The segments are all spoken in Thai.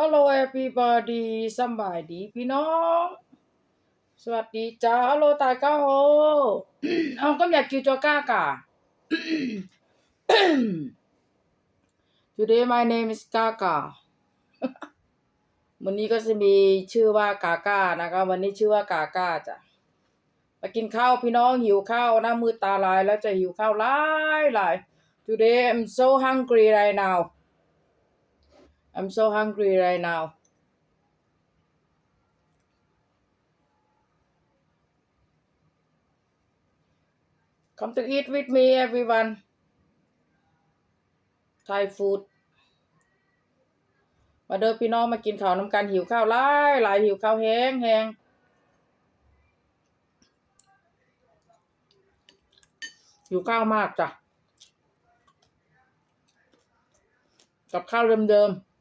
Hello everybody สบายดีพี่น้อง สวัสดีจ้า Hello ตายก้าโฮเอาก็อยากกินตัวก้ากะ Today my name is Gaga วันนี้ก็จะมีชื่อว่ากาก้านะคะวันนี้ชื่อว่ากาก้าจ้ะมากินข้าวพี่น้องหิวข้าวหน้ามืดตาลายแล้วจะหิวข้าวหลายหลาย Today I'm so hungry right now I'm so hungry right now. Come to eat with me, everyone. Thai food. มาเดินพี่น้องมากินข้าวน้ำกันหิวข้าวหลายหลายหิวข้าวแห้งแห้งหิวข้าวมากจ้ะ กับข้าวเดิมๆ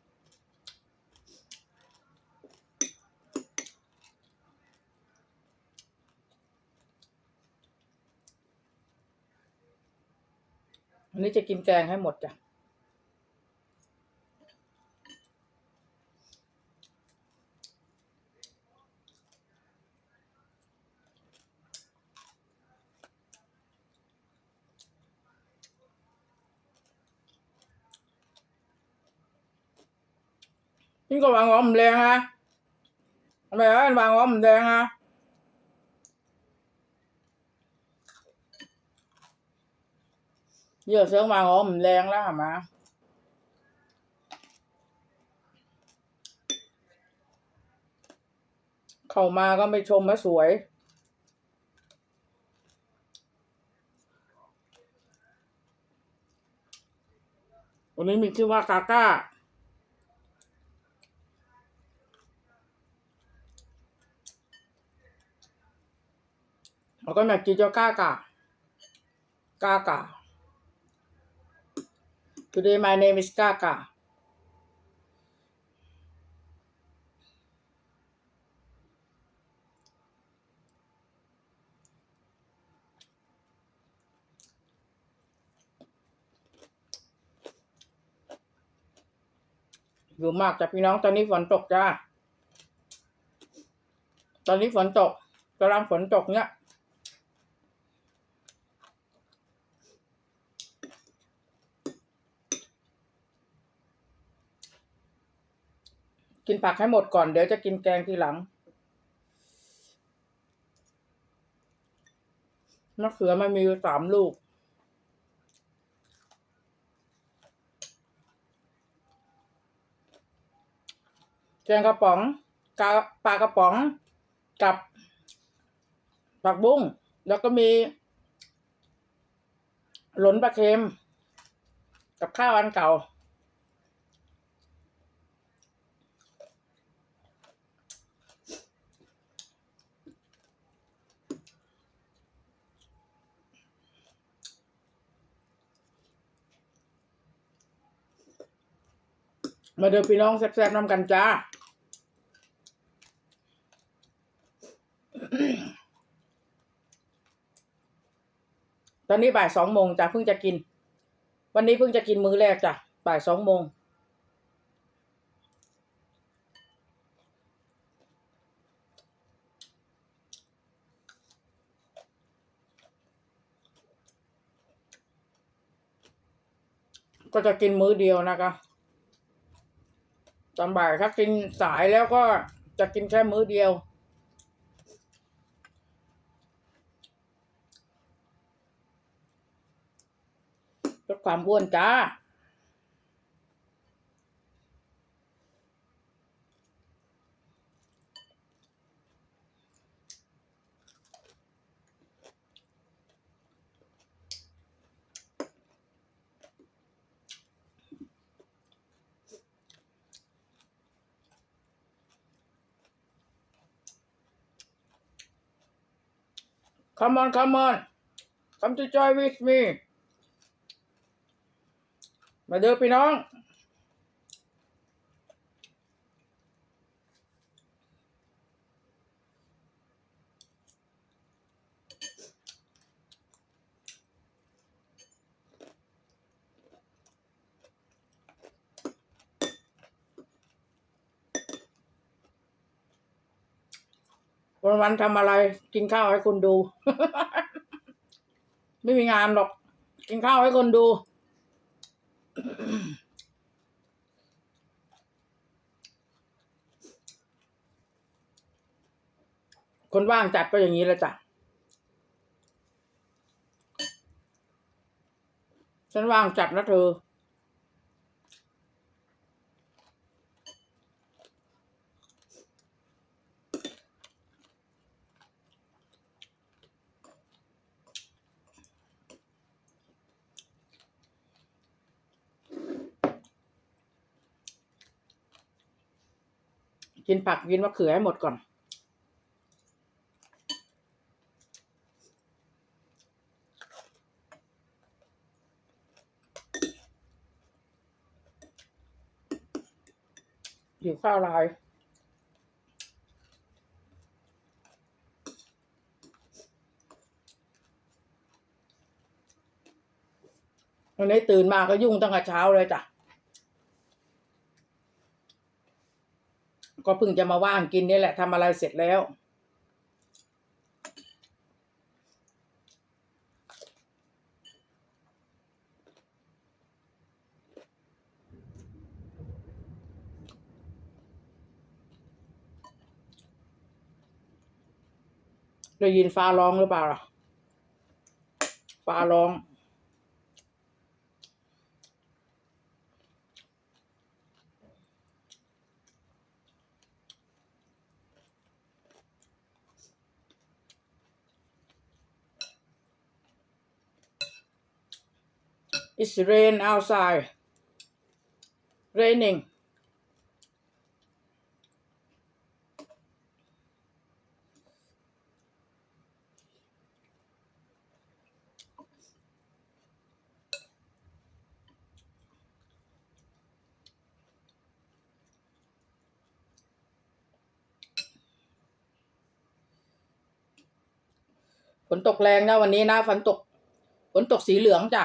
นี้จะกินแกงให้หมดจ้ะนี่ก็วางหัวหมูแดงฮะทำไมวางหัวหมูแดงฮะ เยอะเสียงวางหัวหมูแดงแล้วหมาเข้ามาก็ไม่ชมมาสวยวันนี้มีชื่อว่ากาก้าแล้วก็แบบจีโจก้ากากากา Today my name is Gaga อยู่มากจ้ะพี่น้องตอนนี้ฝนตกจ้า ตอนนี้ฝนตกกำลังฝนตกเนี่ย กินผักให้หมดก่อน เดี๋ยวจะกินแกงทีหลังมะเขือมันมีสามลูก แกงกระป๋องกาปลากระป๋องกับผักบุ้ง แล้วก็มี หลนปลาเค็ม กับข้าวอันเก่า มาเดินพี่น้องแซ่บๆน้ำกันจ้า ตอนนี้บ่ายสองโมงจ้ะเพิ่งจะกิน วันนี้เพิ่งจะกินมื้อแรกจ้ะบ่ายสองโมงก็จะกินมื้อเดียวนะคะ ตอนบ่ายถ้ากินสายแล้วก็จะกินแค่มื้อเดียว ลดความอ้วนจ้า Come on, come on. Come to join with me. มาเด้อพี่น้อง วันวันทำอะไร กินข้าวให้คนดู ไม่มีงานหรอก กินข้าวให้คนดู คนว่างจัดก็อย่างนี้แหละจ้ะฉันว่างจัดนะเธอ กินผักกินมะเขือให้หมดก่อนอยู่ข้าวลายวันนี้ตื่นมาก็ยุ่งตั้งแต่เช้าเลยจ้ะ ก็เพิ่งจะมาว่างกินนี่แหละทำอะไรเสร็จแล้ว ได้ยินฟ้าร้องหรือเปล่าล่ะฟ้าร้อง It's rain outside. Raining. ฝนตกแรงนะวันนี้นะฝนตกฝนตกสีเหลืองจ้ะ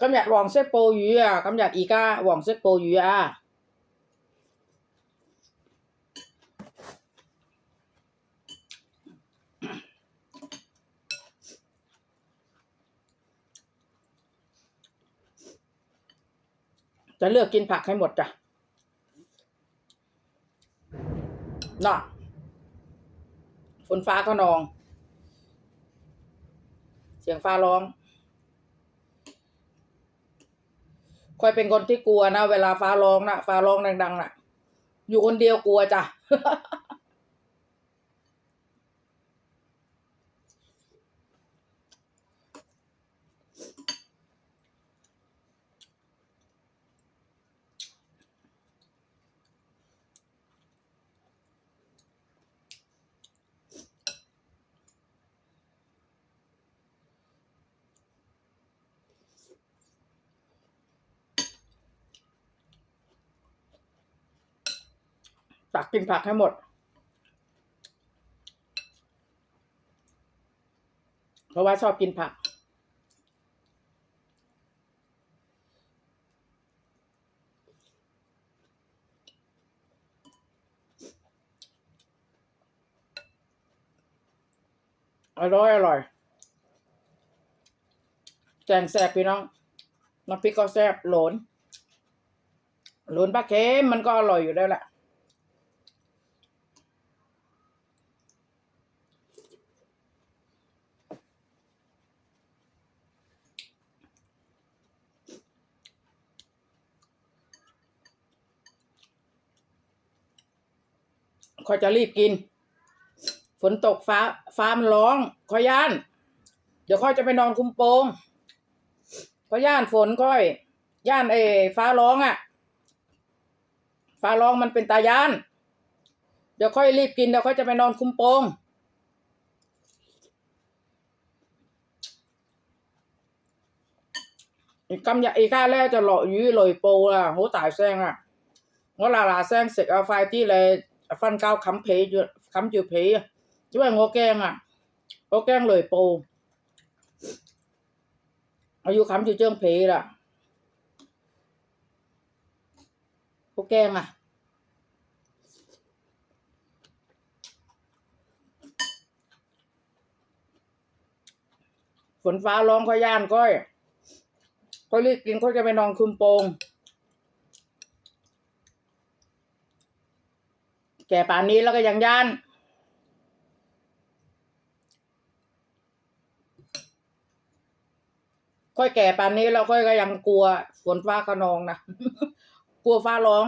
今日黄色暴雨啊！今日而家黄色暴雨啊！จะเลือกกินผักให้หมดจ้ะน่ะฝนฟ้าก็นอง เสียงฟ้าร้อง ค่อยเป็นคนที่กลัวนะ เวลาฟ้าร้องนะฟ้าร้องดังๆน่ะ อยู่คนเดียวกลัวจ้ะ ตักกินผักให้หมด เพราะว่าชอบกินผัก อร่อย อร่อยแกงแซ่บพี่น้องน้ำพริกก็แซ่บหลนหลนปลาเค็มมันก็อร่อยอยู่แล้วแหละ เขาจะรีบกิน ฝนตกฟ้าฟ้ามร้องคอยย่าน เดี๋ยวคอยจะไปนอนคุ้มโปงคอยย่านฝนคอย ย่านเอฟ้าร้องอะ่ะ ฟ้าร้องมันเป็นตาย่าน เดี๋ยวค่อยรีบกินเดี๋ยวค่อยจะไปนอนคุ้มโปงอีกกำยาอีกข้าแล้วจะหล่อยื้อเลยโปล่ะโหตายแซงอะว่าลาลาแซงเสร็จเอาไฟที่เลย phân cao khám phí khám chịu phí chứ mà ngô keng à ngô keng lời bù ở dù khám chịu chương phí là ngô keng à phấn phá lon có gian coi ก็รีบกินก็จะไปนอนคุมโปง แก่ป่านนี้แล้วก็ยังย่านค่อยแก่ป่านนี้แล้วค่อยก็ยังกลัวฝนฟ้าขนองนะกลัวฟ้าร้อง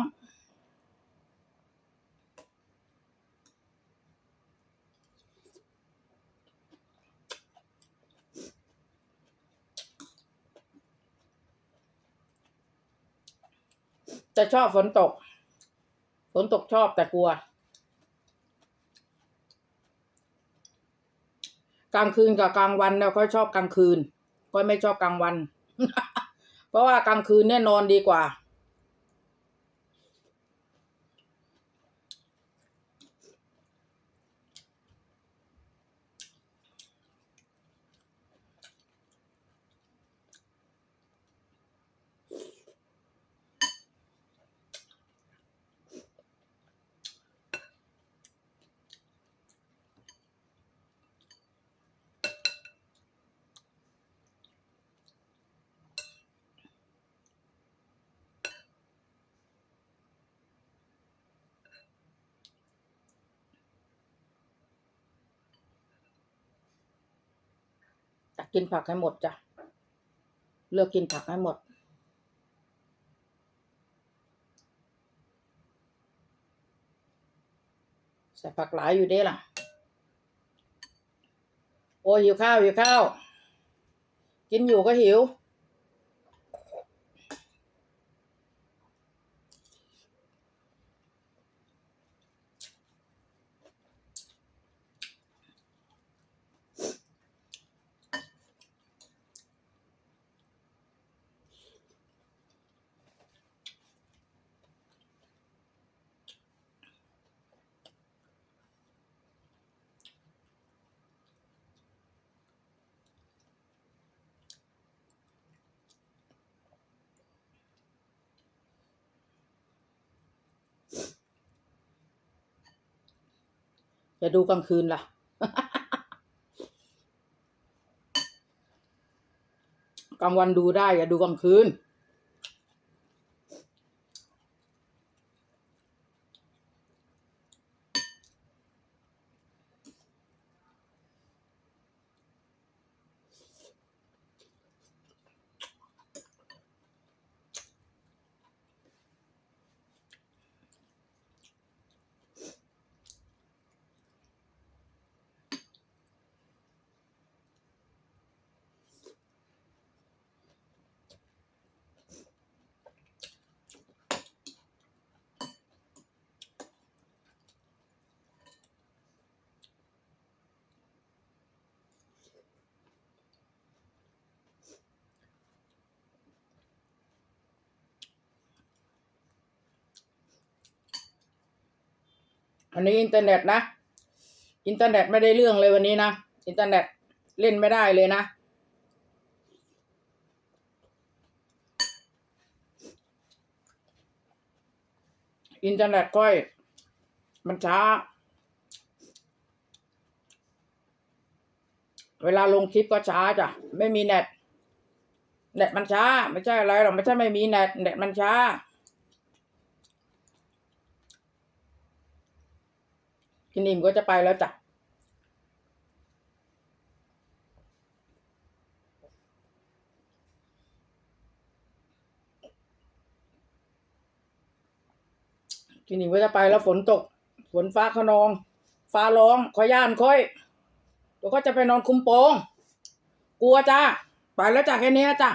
จะชอบฝนตก ฝนตกชอบแต่กลัว กลางคืนกับกลางวันเราค่อยชอบกลางคืนค่อยไม่ชอบกลางวัน เพราะว่ากลางคืนเนี่ยนอนดีกว่า กินผักให้หมดจ้ะ เลือกกินผักให้หมด ใส่ผักหลายอยู่ด้ล่ะ โอ้หิวข้าวหิวข้าว กินอยู่ก็หิว จะดูกลางคืนล่ะ กลางวันดูได้ อย่าดูกลางคืน อันนี้อินเทอร์เน็ตนะ อินเทอร์เน็ตไม่ได้เรื่องเลยวันนี้นะ อินเทอร์เน็ตเล่นไม่ได้เลยนะ อินเทอร์เน็ตก้อย มันช้า เวลาลงคลิปก็ช้าจ้ะ ไม่มีเน็ต เน็ตมันช้า ไม่ใช่อะไรหรอก ไม่ใช่ไม่มีเน็ต เน็ตมันช้า กินอิ่มก็จะไปแล้วจ้ะกินอิ่มก็จะไปแล้วฝนตก ฝนฟ้าขนอง ฟ้าร้องคอยย่านค่อยเดี๋ยวก็จะไปนอนคุมโปง กลัวจ้าไปแล้วจ้ะแค่นี้จ้ะ